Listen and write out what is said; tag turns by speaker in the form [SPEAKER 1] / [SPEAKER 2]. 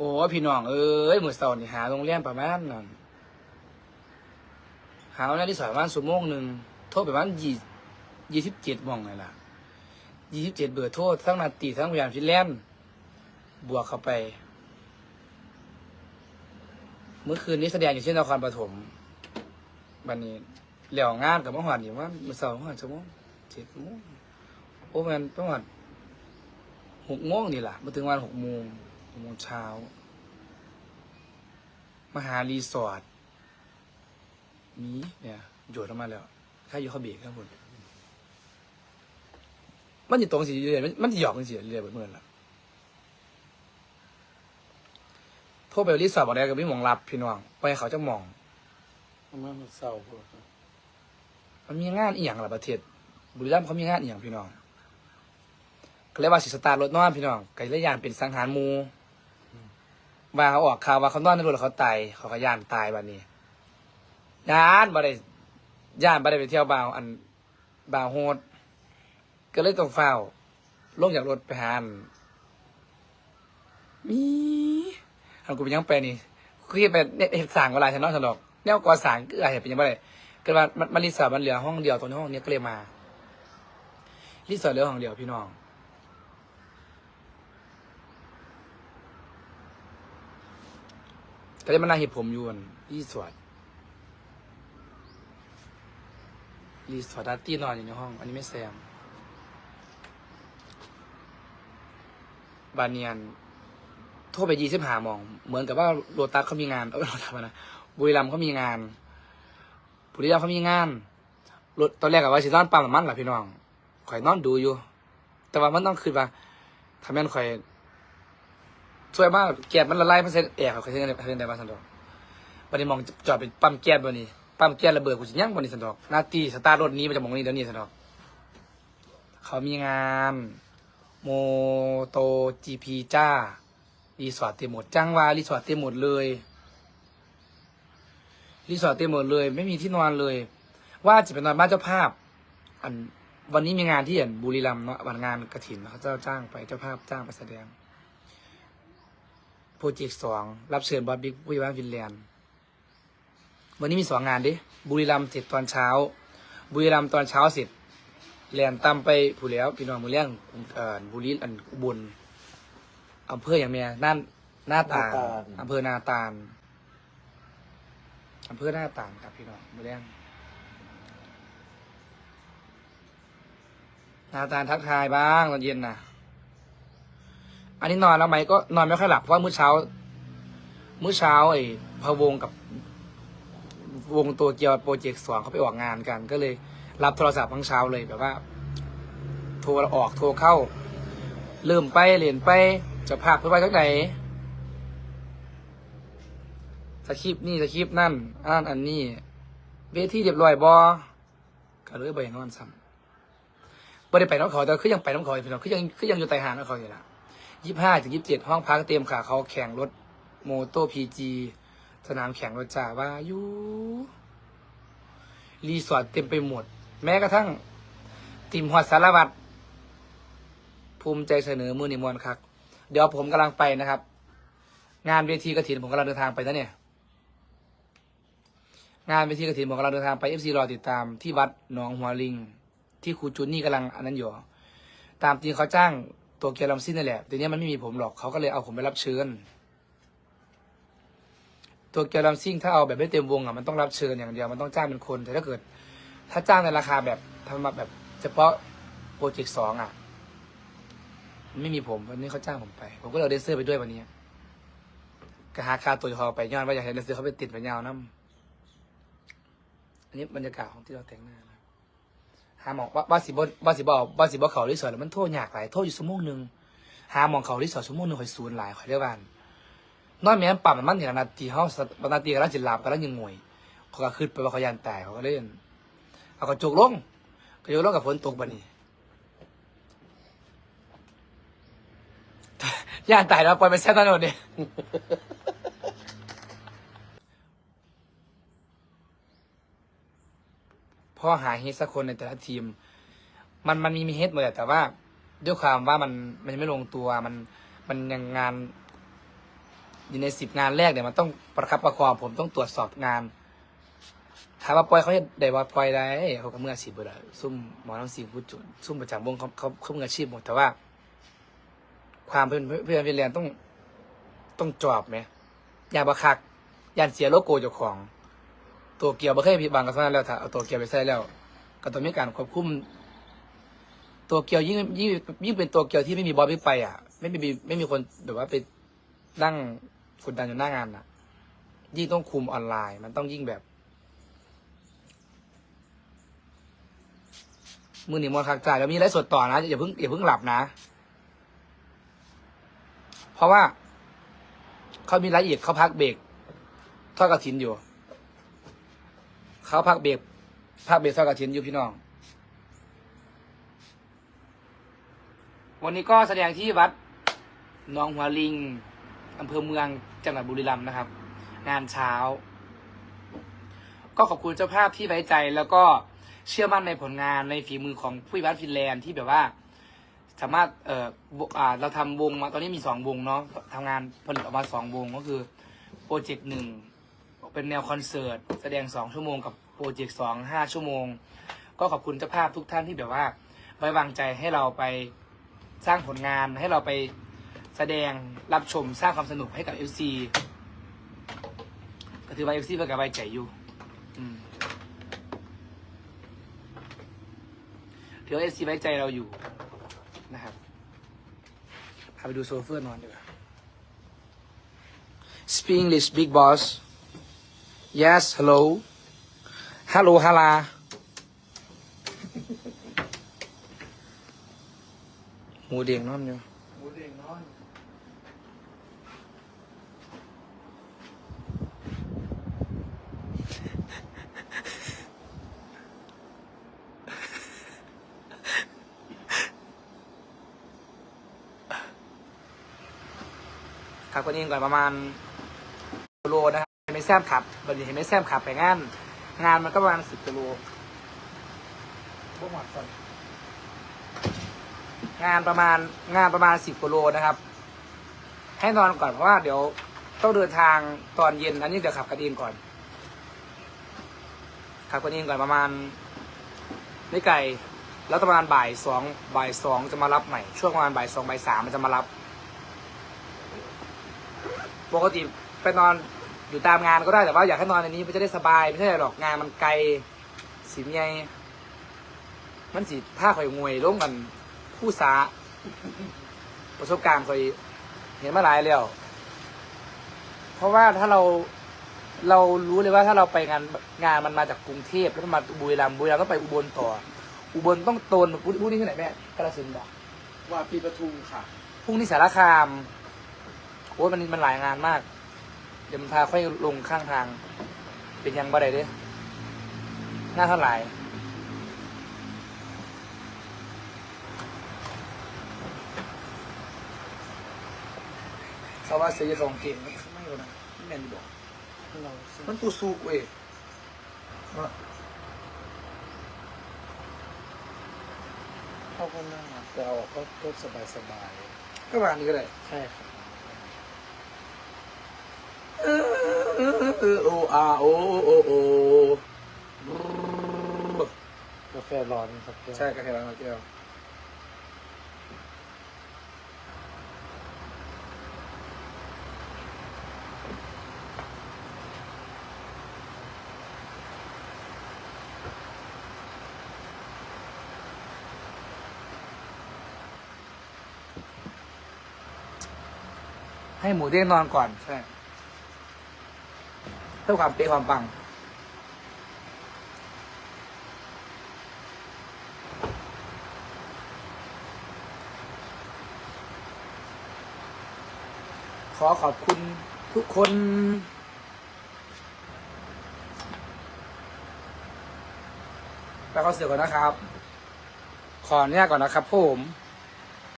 [SPEAKER 1] โอ้พี่น้องเอ้ยมือเช้านี่หาโรงแรมประมาณนั้นหาโรงแรมที่สอยประมาณชั่วโมงหนึ่งโทรไประมาณ20 27หม่องเลยล่ะ27เจ็ดเบอร์โทรทั้งนาตีทั้งพยานฟินแลนบวกเข้าไป เมื่อคืนนี้แสดงอยู่ที่นครปฐมบันนี้เหลี่ยวงานกับเมื่อวานอยู่ว่ามือเสาร์เมื่อวานชั่วโมงเจ็ดโมงโอ้แมันประมาณหกโมงนี่แหละมาถึงวันหกโมง โมงเช้ามาหารีสอร์ทมีเนี่ยโยดออกมาแล้วค่าอยู่เขาเบรกครับคุณมันจะตรงสิเรื่อยๆมันมันจะหยอกกันสิเรื่อยๆแบบเมื่อละโทรไปรีสอร์ทบอกได้กับพี่หมองรับพี่น้อง ไปเขาจะมอง
[SPEAKER 2] ประมาณเศร้าพวก
[SPEAKER 1] มันมีงานอีหยังหลายประเทศ บุรีรัมย์เขามีงานอีหยังพี่น้องก็เลยว่าสิสตาร์ทรถนอนพี่น้องก็เลยยานเป็นสังหารหมู ว่าเขาออกข่าวว่าเขานอนในรถแล้วเขาตายเขาก็ย่านตายบัดนี้ย่านบ่ได้ย่านบ่ได้ไปเที่ยวบาวอันบาวโฮดก็เลยต้องเฝ้า ลงจากรถไปหาอันมีอันกูเป็นยังไปนี่คือเป็นเห็ดสร้างเวลาฉันนอนสนอกแนวก่อสางก็อาจจะเป็นยังไงก็ว่ามันมันรีสอร์ทมันเหลือห้องเดียวตรงนี้ห้องนี้ก็เลยมารีสอร์ทเหลือห้องเดียวพี่น้อง ก็เลยมานั่งเห็บผมอยู่นรีสอร์ทรีสอร์ทดัตตี้นอนอยู่ในห้อง อันนี้ไม่แซม บานเนียนโทรไปยี่สิบหามอง เหมือนกับว่าโรตัสเขามีงานเออโรตัสนะบุรีรัมย์เขามีงานผู้ที่เขามีงานรถตอนแรกกับว่าสินอนปั๊มมันแหละพี่น้องข่อยนอนดูอยู่ แต่ว่ามันต้องคือว่าทำให้ข่อย ช่วยมากแก๊สมันละลายมันเสร็จแอร์ข่อยเส้นเส้นได้มาสันดอกบันนี้มองจอดเป็นปั๊มแก๊สบนนี้ปั๊มแก๊สระเบิดกูสิยังบนนี้สันดอกหนาตีสตาร์รถนี้มันจะมองนี้เดี๋ยวนี้สันดอกเขามีงานโมโตจีพีจ้ารีสอร์ทเต็มหมดจ้างว่ารีสอร์ทเต็มหมดเลยรีสอร์ทเต็มหมดเลย ไม่มีที่นอนเลย ว่าจะไปนอนบ้านเจ้าภาพ อันวันนี้มีงานที่เห็นบุรีรัมย์เนาะวันงานกระถินเขาเจ้าจ้างไปเจ้าภาพจ้างไปแสดง โปรเจกต์สองรับเชิญบอสบิ๊กวิวันฟินแลนด์ วันนี้มีสองงานดิบุรีรัมย์เสร็จตอนเช้า บุรีรัมย์ตอนเช้าเสร็จแลนตามไปผู้แล้วพี่น้องมือเลี้ยงเอ่อบุรีอันอุบลอำเภออย่างเมียนั่นหน้าตาลอำเภอนาตาลอำเภอหน้าต่างครับพี่น้องมือแรงหน้าตาลทักทายบ้างตอนเย็นนะ อันนี้นอนแล้วไหมก็นอนไม่ค่อยหลับเพราะว่ามื้อเช้า มื้อเช้าไอ้พะวงกับ วงตัวเกียวโปรเจกต์สองเขาไปออกงานกัน ก็เลย รับโทรศัพท์ทั้งเช้าเลยแบบว่า โทรออกโทรเข้าเริ่มไปเรียนไปจะพาเพื่อไปทักไหนสคริปนี่สคริปนั่นอ่านอันนี้เวทีเรียบร้อยบอก็เลยไปนอนซ้ำบ่ได้ไปน้องเขาแต่คือยังไปน้องเขาอยู่พี่น้องคือยังคือยังอยู่ไต่หาน้องเขาอยู่ละ ยี่ห้าถึงยี่สิบเจ็ดห้องพักเตรียมขาเขาแข่งรถโมโตพีจีสนามแข่งรถจ่าว่าอยู่รีสอร์ทเต็มไปหมด แม้กระทั่งทีมหอดสารวัตรภูมิใจเสนอมือนิมวนครับ เดี๋ยวผมกำลังไปนะครับ งานเวทีกระถินผมกำลังเดินทางไปนะเนี่ย งานเวทีกระถินผมกำลังเดินทางไปเอฟซีรอติดตามที่วัดหนองหัวลิง ที่ครูจุนนี่กำลังอันนั้นอยู่ ตามจริงเขาจ้าง ตัวเกียร์ลำซิ่นนั่แหละแต่เนี้มันไม่มีผมหรอกเขาก็เลยเอาผมไปรับเชิญ ตัวเกียร์ลำซิ่งถ้าเอาแบบไม่เต็มวงอะมันต้องรับเชิญอย่างเดียวมันต้องจ้างเป็นคน แต่ถ้าเกิด ถ้าจ้างในราคาแบบทำมาแบบเฉพาะโปรเจกต์สองอะไม่มีผมวันนี้เขาจ้างผมไป ผมก็เลยเอาเดนเซอร์ไปด้วยวันนี้ก็หาคาตัวเขาไปย้อนว่าอยากให้เดนเซอร์เขาไปติดไปยาวน้ำอันนี้บรรยากาศของที่เราแต่งหน้านะ หาหมองว่าว่าสิบ่ว่าสิบ่เอาว่าสิบ่เขาที่สอนแล้วมันโทษยากหลายโทษอยู่ชั่วโมงหนึ่งหาหมองเขาที่สอนชั่วโมงหนึ่งคอยศูนย์หลายคอยเรียกว่านนอนแม่นปั๊มมันเห็นนาทีเขานาทีกำลังจิหลับกำลังยังงวยเขาก็ขึ้นไปว่าเขายันตายเขาก็เล่นเอากระจกลงกระจกลงกับฝนตกบันนี้ย่านตายแล้วปล่อยไปแซ่ตอนนั้นเนี่ย พอหาเฮดสักคนในแต่ละทีม มันมันมีมีเฮดหมดแหละแต่ว่าด้วยความว่ามันมันยังไม่ลงตัวมันมันยังงานอยู่ในสิบงานแรกเนี่ยมันต้องประคับประคองผมต้องตรวจสอบงานถามว่าปล่อยเขาจะได้ว่าปล่อยได้เขาก็มืออาชีพหมดเลยซุ่มหมอน้ำสิงพูดจุดซุ่มประจำวงเขาเขาเขามืออาชีพหมดแต่ว่า ความเป็นเพื่อนเป็นเรียนต้องต้องจอบไหมอย่าบักคักยันเสียโลโก้เจ้าของ ตัวเกียวบ่เคยผิดบังกันเท่านแล้วถ้าเอาตัวเกียวไปใส่แล้ว ก็ต้องมีการควบคุม ตัวเกียวยิ่งยิ่งยิ่งเป็นตัวเกียวที่ไม่มีบอสไม่ไปอะ ไม่มีไม่มีคนแบบว่าไปนั่งกดดันอยู่หน้างานอะ ยิ่งต้องคุมออนไลน์ มันต้องยิ่งแบบมือหนีมอนคักจ่ายแล้วมีไลฟ์สดต่อนะอย่าเพิ่งอย่าเพิ่งหลับนะ เพราะว่าเขามีรายละเอียดเขาพักเบรกทอดกระถินอยู่ เขาพักเบรกพักเบรกทอดกระถินอยู่พี่น้อง วันนี้ก็แสดงที่วัดหนองหัวลิงอำเภอเมืองจังหวัดบุรีรัมย์นะครับ งานเช้า ก็ขอบคุณเจ้าภาพที่ไว้ใจ แล้วก็เชื่อมั่นในผลงานในฝีมือของผู้วิวัฒน์ฟินแลนด์ที่แบบว่า สามารถเอ่ออ่าเราทำวงมาตอนนี้มีสองวงเนาะทำงานผลิตออกมาสองวงก็คือโปรเจกต์หนึ่ง เป็นแนวคอนเสิร์ตแสดงสองชั่วโมงกับโปรเจกต์สองห้าชั่วโมง ก็ขอบคุณเจ้าภาพทุกท่านที่แบบว่าไว้วางใจให้เราไปสร้างผลงานให้เราไปแสดงรับชมสร้างความสนุกให้กับ FC ก็ถือว่า FC เพื่อกับไว้ใจอยู่ถือว่า FC ไว้ใจเราอยู่นะครับพาไปดูโซเฟอร์นอนดีกว่า Speak English Big Boss Yes Hello Hello Hala หมูเด้งนอนอยู่
[SPEAKER 2] หมูเด้งนอน
[SPEAKER 1] ขับคนเองก่อนประมาณกิโลนะครับ เห็นไม่แซมขับวันนี้เห็นไม่แซมขับไปงาน งานมันก็ประมาณสิบกิโลบ่หมดก่อนงานประมาณงานประมาณสิบกิโลนะครับ ให้นอนก่อนเพราะว่าเดี๋ยวต้องเดินทางตอนเย็น อันนี้เดี๋ยวขับกันเองก่อน ขับกันเองก่อนประมาณไม่ไกล แล้วประมาณบ่ายสองบ่ายสองจะมารับใหม่ ช่วงประมาณบ่ายสองบ่ายสามมันจะมารับ ปกติไปนอน อยู่ตามงานก็ได้แต่ว่าอยากให้นอนในนี้มันจะได้สบายไม่ใช่หรอกงานมันไกลสิมใหญ่มันสิถ้าข่อยงวยร่วมกันผู้สาประสบการณ์ข่อยเห็นมาหลายแล้วเพราะว่าถ้าเราเรารู้เลยว่าถ้าเราไปงานงานมันมาจากกรุงเทพแล้วมันมาบุรีรัมย์บุรีรัมย์ต้องไปอุบลต่อ อุบลต้องโตนพูดนี่ที่ไหนแม่กระสินธุ์บอก
[SPEAKER 2] ว่าปีปทุมค่ะ
[SPEAKER 1] พรุ่งนี้สารคามโอ้ยมันมันหลายงานมาก เดี๋ยวมันพาค่อยลงข้างทาง เป็นยังบ่ได้เด้หน้าเท่าไหร่เขาว่าเสียสองเกมมันไม่รู้นะไม่แม่นบอก
[SPEAKER 2] เราซื้อ
[SPEAKER 1] มันตูซูกเว้ยว่า
[SPEAKER 2] เข้าข้างหน้าแต่เอาออกก็ก็สบายสบาย
[SPEAKER 1] ก็วางนี้ก็ได้
[SPEAKER 2] ๆใช่ครับ
[SPEAKER 1] เออเออเออ โออาโอโอโอ
[SPEAKER 2] กาแฟร้อนครับแก้ว
[SPEAKER 1] ใช่กาแฟระเทียมแก้วให้หมูเด้งนอนก่อน ใช่ พื่อความเป๊ะความปัง ขอขอบคุณทุกคนไปเข้าเสือก่อนนะครับ ขออนุญาตก่อนนะครับผม